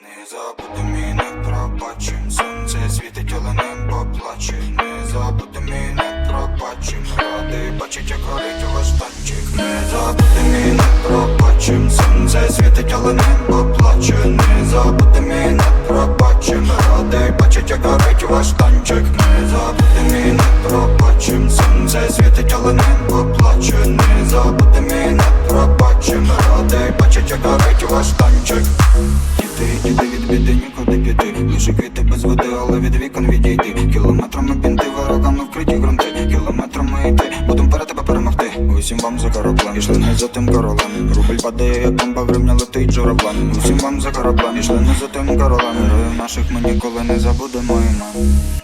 Не забудемо і не пробачим Сонце світить, але не поплаче Не забудемо і не пробачим Радий бачить, як горить ваш танчик. Не забудемо і не пробачим Сонце світить, але не поплаче Не забудемо і не пробачим Радий бачить, як горить ваш танчик. Не забудемо і не пробачим Сонце світить, але не поплаче Не забудемо і не пробачим Радий бачить, як горить ваш танчик піти Лише квіти без води, але від вікон відійти. Кілометрами бінти, ворогами вкриті грунти, Кілометрами йти, будем перед тебе перемогти. Усім вам за кораблем, ішли не за тим королем. Рубль падає, як бомба, гривня летить журавлем. Усім вам за кораблем, ішли не за тим королем. Героїв наших ми ніколи не забудемо імен